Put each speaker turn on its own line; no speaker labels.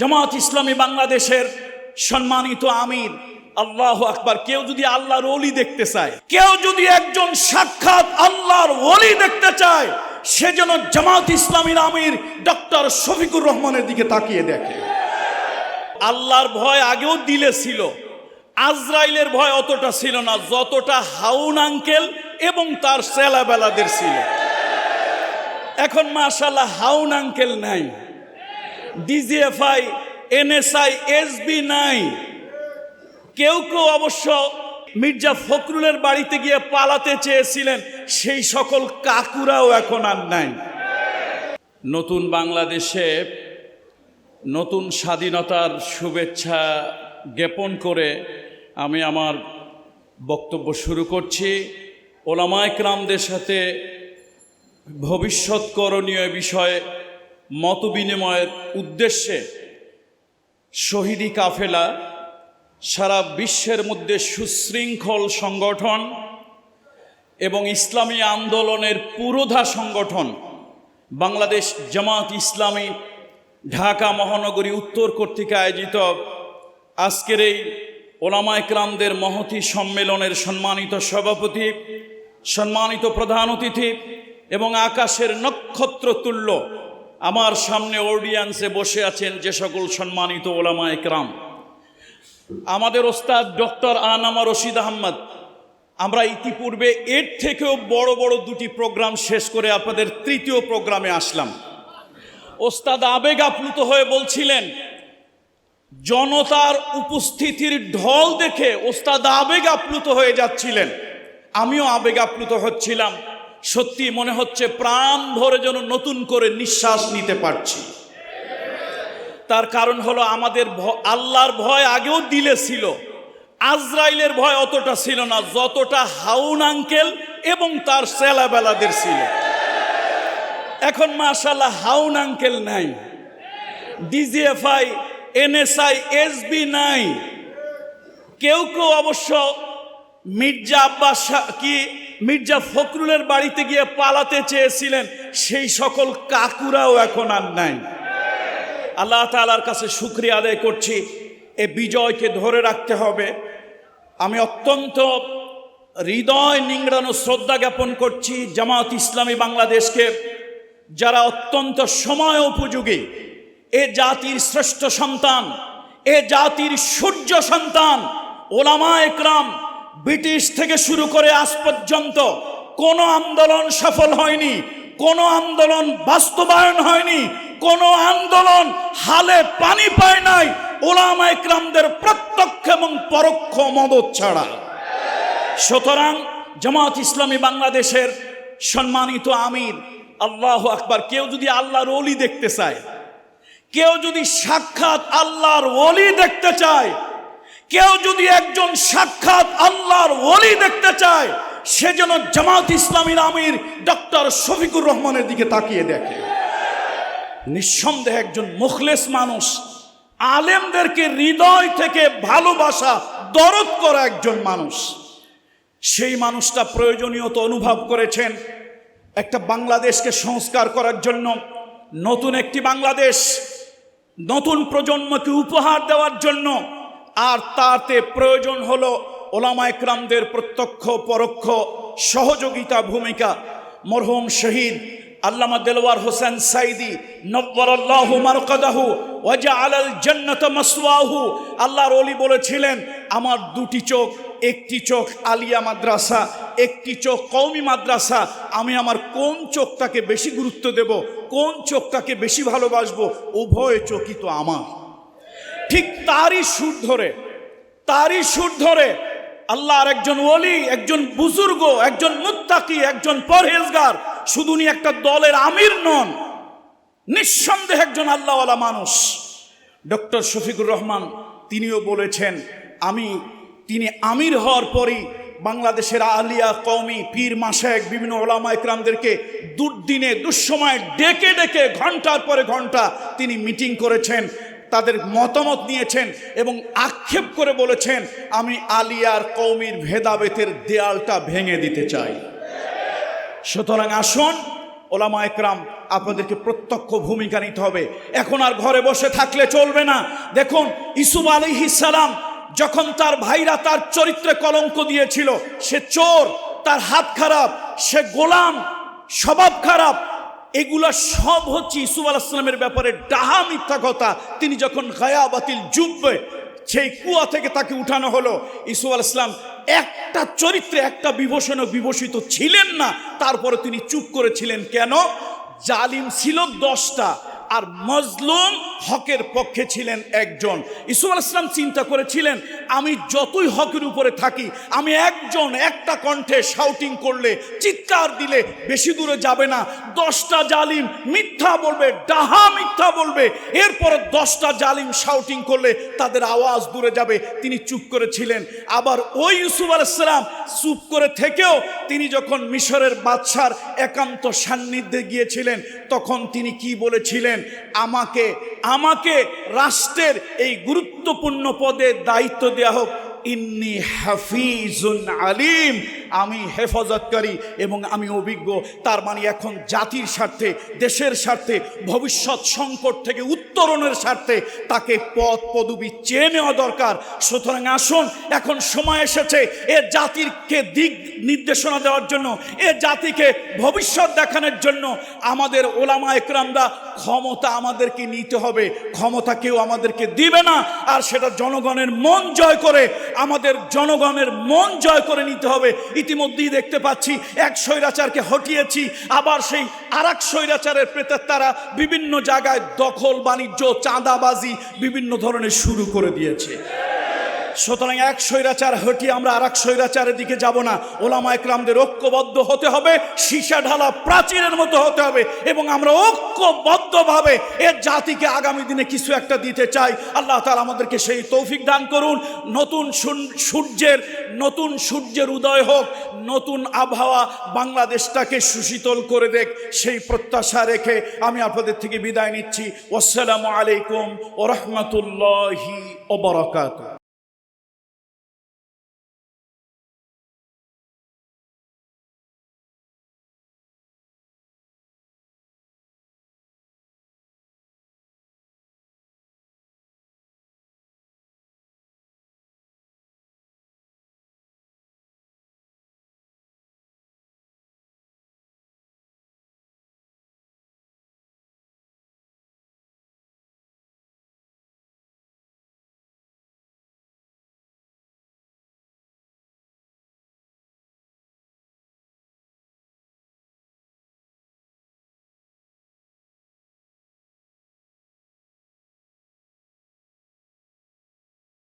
জামাত ইসলামী বাংলাদেশের সম্মানিত আমির, আল্লাহ আকবার। কেউ যদি আল্লাহর ওলি দেখতে চায়, কেউ যদি একজন সাক্ষাৎ আল্লাহর ওলি দেখতে চায়, সে যেন জামাত ইসলামীর আমির ডক্টর শফিকুর রহমানের দিকে তাকিয়ে দেখে। আল্লাহর ভয় আগেও দিলে ছিল, আজরাইলের ভয় অতটা ছিল না, যতটা হাউন আঙ্কেল এবং তার সেলাবেলাদের ছিল। এখন মাশাল্লাহ হাউন আঙ্কেল নাই। ডিজিএফআই, এনএসআই এসবি নাই কেউ কেউ অবশ্য মির্জা ফখরুলের বাড়িতে গিয়ে পালাতে চেয়েছিলেন, সেই সকল কাকুরাও এখন আর নাই। নতুন বাংলাদেশে নতুন স্বাধীনতার শুভেচ্ছা জ্ঞাপন করে আমি আমার বক্তব্য শুরু করছি। ওলামায়করামদের সাথে ভবিষ্যৎ করণীয় বিষয়ে মত বিনিময়ের উদ্দেশ্যে শহীদি কাফেলা সারা বিশ্বের মধ্যে সুশৃঙ্খল সংগঠন এবং ইসলামী আন্দোলনের পুরোধা সংগঠন বাংলাদেশ জামাত ইসলামী ঢাকা মহানগরী উত্তর কর্তৃক আয়োজিত আজকের এই ওলামা একরামদের মহতি সম্মেলনের সম্মানিত সভাপতি, সম্মানিত প্রধান অতিথি এবং আকাশের নক্ষত্র তুল্য আমার সামনে অডিয়েন্সে বসে আছেন যে সকল সম্মানিত ওলামা একরাম। আমাদের ওস্তাদ ডক্টর আনামা রশিদ আহমদ, আমরা ইতিপূর্বে এর থেকেও বড় বড় দুটি প্রোগ্রাম শেষ করে আপনাদের তৃতীয় প্রোগ্রামে আসলাম। ওস্তাদ আবেগ আপ্লুত হয়ে বলছিলেন, জনতার উপস্থিতির ঢল দেখে ওস্তাদ আবেগ আপ্লুত হয়ে যাচ্ছিলেন। আমিও আবেগ আপ্লুত হচ্ছিলাম। সত্যি মনে হচ্ছে প্রাণ ভরে যেন নতুন করে নিঃশ্বাস নিতে পারছি। তার কারণ হলো আমাদের আল্লাহর ভয় আগেও দিলে ছিল, আজরাইলের ভয় অতটা ছিল না, যতটা হাউন আঙ্কেল এবং তার সেলাবেলাদের ছিল। এখন মাশাল্লাহ হাউন আঙ্কেল নাই, ডিজিএফআই, এনএসআই, এসবি নাই। কেউ কেউ অবশ্য মির্জা আব্বাস কি মির্জা ফখরুলের বাড়িতে গিয়ে পালাতে চেয়েছিলেন, সেই সকল কাকুরাও এখন আর নাই। আল্লাহ তালার কাছে শুক্রিয়া আদায় করছি, এ বিজয়কে ধরে রাখতে হবে। আমি অত্যন্ত হৃদয় নিংড়ানো শ্রদ্ধা জ্ঞাপন করছি জামাত ইসলামী বাংলাদেশকে, যারা অত্যন্ত সময় উপযোগী, এ জাতির শ্রেষ্ঠ সন্তান, এ জাতির সূর্য সন্তান ওলামা একরাম ব্রিটিশ থেকে শুরু করে আজ পর্যন্ত কোনো আন্দোলন সফল হয়নি, কোনো আন্দোলন বাস্তবায়ন হয়নি, কোনো আন্দোলন হালে পানি পায় নাই ওলামা একরামদের প্রত্যক্ষ এবং পরোক্ষ মদত ছাড়া। সুতরাং জামাত ইসলামী বাংলাদেশের সম্মানিত আমির, আল্লাহ আকবার, কেউ যদি আল্লাহর ওলি দেখতে চায়, কেউ যদি সাক্ষাৎ আল্লাহর ওলি দেখতে চায় কেউ যদি একজন সাক্ষাৎ আল্লাহর ওলি দেখতে চায়, সে যেন জামাত ইসলামীর আমির ডক্টর শফিকুর রহমানের দিকে তাকিয়ে দেখে। নিঃসন্দেহে একজন মুখলেস মানুষ, আলেমদেরকে হৃদয় থেকে ভালোবাসা, দরদ করা একজন মানুষ। সেই মানুষটা প্রয়োজনীয়তা অনুভব করেছেন একটা বাংলাদেশকে সংস্কার করার জন্য। নতুন একটি বাংলাদেশ, নতুন প্রজন্মকে উপহার দেওয়ার জন্য। আর তাতে প্রয়োজন হলো ওলামা একরামদের প্রত্যক্ষ, পরোক্ষ সহযোগিতা ভূমিকা। মরহুম শহীদ আল্লামা দেলওয়ার হোসেন সাইদি, নব্বরাল্লাহু মারকাদাহু ওয়াজা আলাল জান্নাত মাসওয়াহু। আল্লাহর ওলি বলেছিলেন, আমার দুটি চোখ, একটি চোখ আলিয়া মাদ্রাসা, একটি চোখ কওমি মাদ্রাসা। আমি আমার কোন চোখটাকে বেশি গুরুত্ব দেব, কোন চোখটাকে বেশি ভালোবাসবো? উভয় চোখই তো আমার। ঠিক তারই সুর ধরে, তারই সুর ধরে আল্লাহর একজন ওলি, একজন বুজুর্গ, একজন মুত্তাকি, একজন পরহেজগার, শুধু উনি একটা দলের আমির নন, নিঃসন্দেহে একজন আল্লাহওয়ালা মানুষ। ডক্টর শফিকুর রহমান তিনিও বলেছেন, আমি, তিনি আমির হওয়ার পরই বাংলাদেশের আলিয়া কওমি পীর মাসায়েক বিভিন্ন ওলামা ইকরামদেরকে দুর্দিনে, দুঃসময় ডেকে ডেকে, ঘণ্টার পরে ঘণ্টা তিনি মিটিং করেছেন। তাদের মতামত নিয়েছেন এবং আক্ষেপ করে বলেছেন, আমি আলিয়ার কৌমির ভেদাভেদের দেয়ালটা ভেঙে দিতে চাই। সুতরাং আসুন, ওলামা একরাম, আপনাদেরকে প্রত্যক্ষ ভূমিকা নিতে হবে। এখন আর ঘরে বসে থাকলে চলবে না। দেখুন, ইসুফ সালাম যখন তার ভাইরা তার চরিত্রে কলঙ্ক দিয়েছিল, সে চোর, তার হাত খারাপ, সে গোলাম, স্বভাব খারাপ এগুলা সব হচ্ছে ইসুফ আলাহিসামের ব্যাপারে ডাহা মিথ্যা কথা। তিনি যখন গায়া বাতিল জুববে সেই কুয়া থেকে তাকে উঠানো হলো, ইসুফ আল ইসলাম একটা চরিত্রে, একটা বিভূষণ বিভূষিত ছিলেন না। তারপরে তিনি চুপ করেছিলেন। কেন? জালিম ছিল দশটা। আর মজলুম হকের পক্ষে ছিলেন একজন। আল ইসলাম চিন্তা করেছিলেন, আমি যতই হকের উপরে থাকি, আমি একজন, একটা কণ্ঠে শাউটিং করলে, চিৎকার দিলে বেশি দূরে যাবে না। দশটা জালিম মিথ্যা বলবে, ডাহা মিথ্যা বলবে। এরপরে দশটা জালিম শাউটিং করলে তাদের আওয়াজ দূরে যাবে। তিনি চুপ করেছিলেন। আবার ওই ইউসুফ আলাইসালাম চুপ করে থেকেও তিনি যখন মিশরের বাদশার একান্ত সান্নিধ্যে গিয়েছিলেন, তখন তিনি কি বলেছিলেন? আমাকে আমাকে রাষ্ট্রের এই গুরুত্বপূর্ণ পদে দায়িত্ব দেওয়া হোক। ইন্নি হাফিজুন আলিম। আমি হেফাজতকারী এবং আমি অভিজ্ঞ। তার মানে এখন জাতির স্বার্থে, দেশের স্বার্থে, ভবিষ্যৎ সংকট থেকে উত্তরণের স্বার্থে তাকে পদ পদবি চেয়ে নেওয়া দরকার। সুতরাং আসুন, এখন সময় এসেছে এ জাতিরকে দিক নির্দেশনা দেওয়ার জন্য, এ জাতিকে ভবিষ্যৎ দেখানোর জন্য আমাদের ওলামা একরামরা ক্ষমতা আমাদেরকে নিতে হবে। ক্ষমতা কেউ আমাদেরকে দিবে না, আর সেটা জনগণের মন জয় করে, আমাদের জনগণের মন জয় করে নিতে হবে। ইতিমধ্যেই দেখতে পাচ্ছি এক স্বৈরাচারকে হটিয়েছি, আবার সেই আর এক স্বৈরাচারের প্রেতের তারা বিভিন্ন জায়গায় দখল, বাণিজ্য, চাঁদাবাজি, বিভিন্ন ধরনের শুরু করে দিয়েছে। সুতরাং এক স্বৈরাচার হটিয়ে আমরা আর এক স্বৈরাচারের দিকে যাব না। ওলামা একরামদের ঐক্যবদ্ধ হতে হবে, সীসা ঢালা প্রাচীরের মতো হতে হবে এবং আমরা ঐক্যবদ্ধভাবে এর জাতিকে আগামী দিনে কিছু একটা দিতে চাই। আল্লাহ তালা আমাদেরকে সেই তৌফিক দান করুন। নতুন সূর্যের নতুন সূর্যের উদয় হোক, নতুন আবহাওয়া বাংলাদেশটাকে সুশীতল করে দেখ, সেই প্রত্যাশা রেখে আমি আপনাদের থেকে বিদায় নিচ্ছি। আসসালামু আলাইকুম ও রহমতুল্লাহি